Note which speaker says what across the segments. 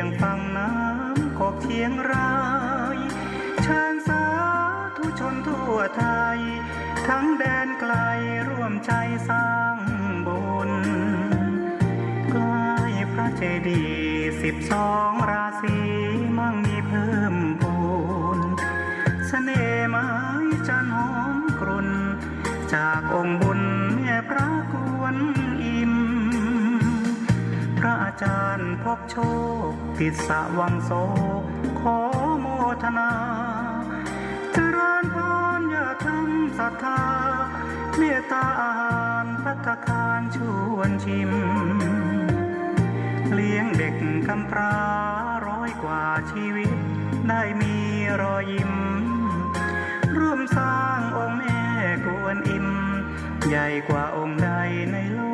Speaker 1: ยงฟังน้ำกอกเชียงรายชิญสาธุชนทั่วไทย ทั้งแดนไกลร่วมใจสร้างบุญใกล้พระเจดีย์สิบสองราศี พบโชคติดสะวังโสขอโมทนาเจริญพรอย่าทำศรัทธาเมตตาอาหารพัตตาคารชวนชิม เลี้ยงเด็กกำพร้าร้อยกว่าชีวิต ได้มีรอยยิ้ม ร่วมสร้างองค์แม่กวนอิม ใหญ่กว่าองค์ใดในโลก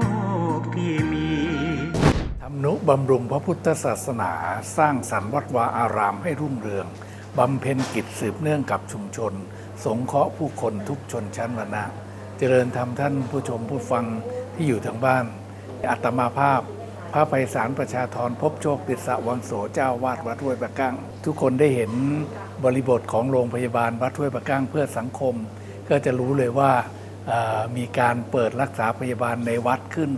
Speaker 2: นุบำรุงพระพุทธศาสนา สร้างสรรค์วัดวาอารามให้รุ่งเรืองบำเพ็ญกิจสืบเนื่องกับชุมชน สงเคราะห์ผู้คนทุกชนชั้นวรรณะ เจริญธรรมท่านผู้ชมผู้ฟังที่อยู่ทางบ้าน อัตมาภาพ พระไพศาลประชาธรพบโชคติสะวังโสเจ้าวาดวัดห้วยประกั้ง ทุกคนได้เห็นบริบทของโรงพยาบาลวัดห้วยประกั้งเพื่อสังคม ก็จะรู้เลยว่ามีการเปิดรักษาพยาบาลในวัดขึ้น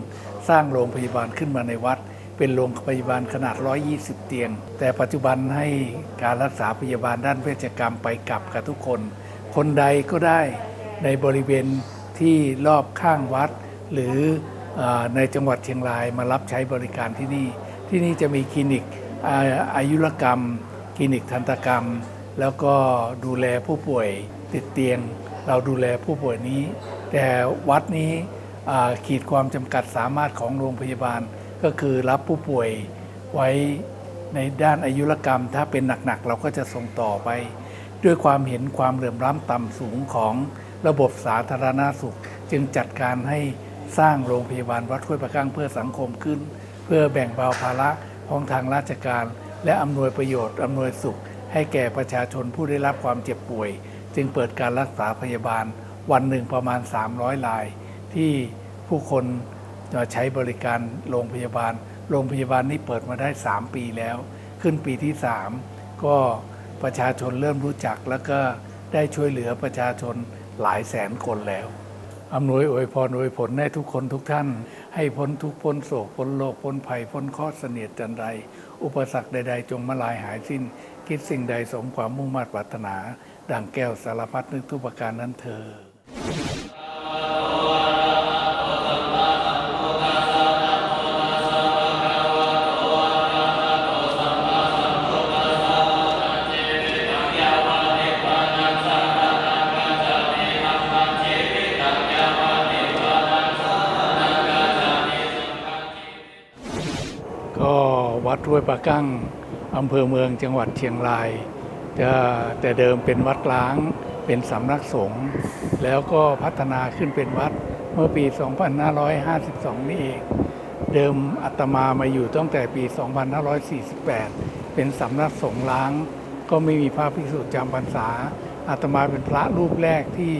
Speaker 2: สร้างโรงพยาบาลขึ้นมาในวัด เป็นโรงพยาบาลขนาด 120 เตียง แต่ปัจจุบันให้การรักษาพยาบาลด้านเวชกรรมไปกลับกับทุกคน คนใดก็ได้ในบริเวณที่รอบข้างวัด หรืออในจังหวัดเชียงรายมารับใช้บริการที่นี่ ที่นี่จะมีคลินิกอาอายุรกรรม คลินิกทันตกรรม แล้วก็ดูแลผู้ป่วยติดเตียง เราดูแลผู้ป่วยนี้ แต่วัดนี้ขีดความจำกัดสามารถของโรงพยาบาล ก็คือรับผู้ป่วยไว้ในด้านอายุรกรรม ถ้าเป็นหนักๆ เราก็จะส่งต่อไป ด้วยความเห็นความเหลื่อมล้ำต่ำสูงของระบบสาธารณาสุข จึงจัดการให้สร้างโรงพยาบาลวัดห้วยประกั้งเพื่อสังคมขึ้น เพื่อแบ่งเบาภาระของทางราชการ และอำนวยประโยชน์อำนวยสุข ให้แก่ประชาชนผู้ได้รับความเจ็บป่วย จึงเปิดการรักษาพยาบาลวันหนึ่งประมาณ 300รายที่ผู้คน จะใช้บริการโรงพยาบาล โรงพยาบาลนี้เปิดมาได้ 3 ปีแล้ว ขึ้นปีที่ 3 ก็ประชาชนเริ่มรู้จักแล้วก็ได้ช่วยเหลือประชาชนหลายแสนคนแล้วอำนวยอวยพรอวยผลให้ทุกคนทุกท่าน ให้พ้นทุกพ้นโศกพ้นโลกพ้นภัยพ้นข้อเสนียดจันไร อุปสรรคใดๆ จงมาลายหายสิ้น คิดสิ่งใดสมความมุ่งมั่นปรารถนา ดังแก้วสารพัดนึกทุกประการนั้นเธอ ดห้วยปะกั้งอำเภอเมืองจังหวัดเชียงรายจะแต่เดิมเป็นวัดล้างเป็นสำนักสงฆ์แล้วก็พัฒนาขึ้นเป็นวัดเมื่อปี 2552 นี่เอง เดิมอาตมามาอยู่ตั้งแต่ปี 2548 เป็นสำนักสงฆ์ล้าง ก็ไม่มีพระภิกษุจำพรรษาอาตมาเป็นพระรูปแรกที่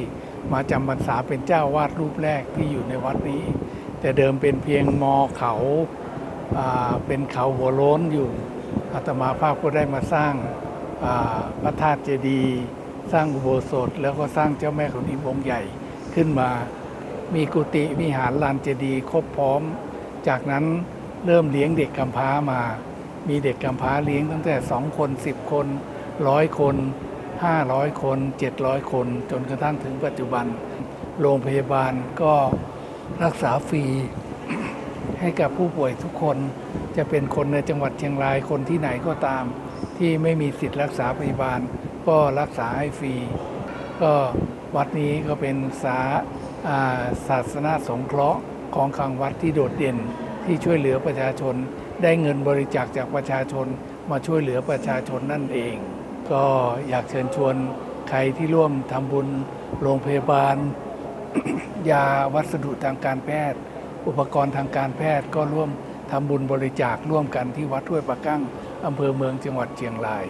Speaker 2: มาจำพรรษาเป็นเจ้าวาดรูปแรกที่อยู่ในวัดนี้ แต่เดิมเป็นเพียงมอเขา เป็นเขาหัวโล้นอยู่อาตมาภาพก็ได้มาสร้างพระธาตุเจดีย์สร้างอุโบสถ แล้วก็สร้างเจ้าแม่ขุนอิมองค์ใหญ่ขึ้นมา มีกุฏิวิหารลานเจดีย์ครบพร้อม จากนั้นเริ่มเลี้ยงเด็กกำพร้ามา มีเด็กกำพร้าเลี้ยงตั้งแต่2คน10คนร้อยคน500คน700คน จนกระทั่งถึงปัจจุบัน โรงพยาบาลก็รักษาฟรี ให้กับผู้ป่วยทุกคนจะเป็นคนในจังหวัดเชียงรายคนที่ไหนก็ตาม ที่ไม่มีสิทธิ์รักษาพยาบาล ก็รักษาให้ฟรี ก็วัดนี้ก็เป็นสาาศาสนาสงเคราะห์ของขังวัดที่โดดเด่นที่ช่วยเหลือประชาชน ได้เงินบริจาคจากประชาชนมาช่วยเหลือประชาชนนั่นเอง ก็อยากเชิญชวนใครที่ร่วมทำบุญโรงพยาบาล ยาวัสดุทางการแพทย์ อุปกรณ์ทางการแพทย์ก็ร่วมทำบุญบริจาคร่วมกันที่วัดห้วยปะกั้งอำเภอเมืองจังหวัดเชียงราย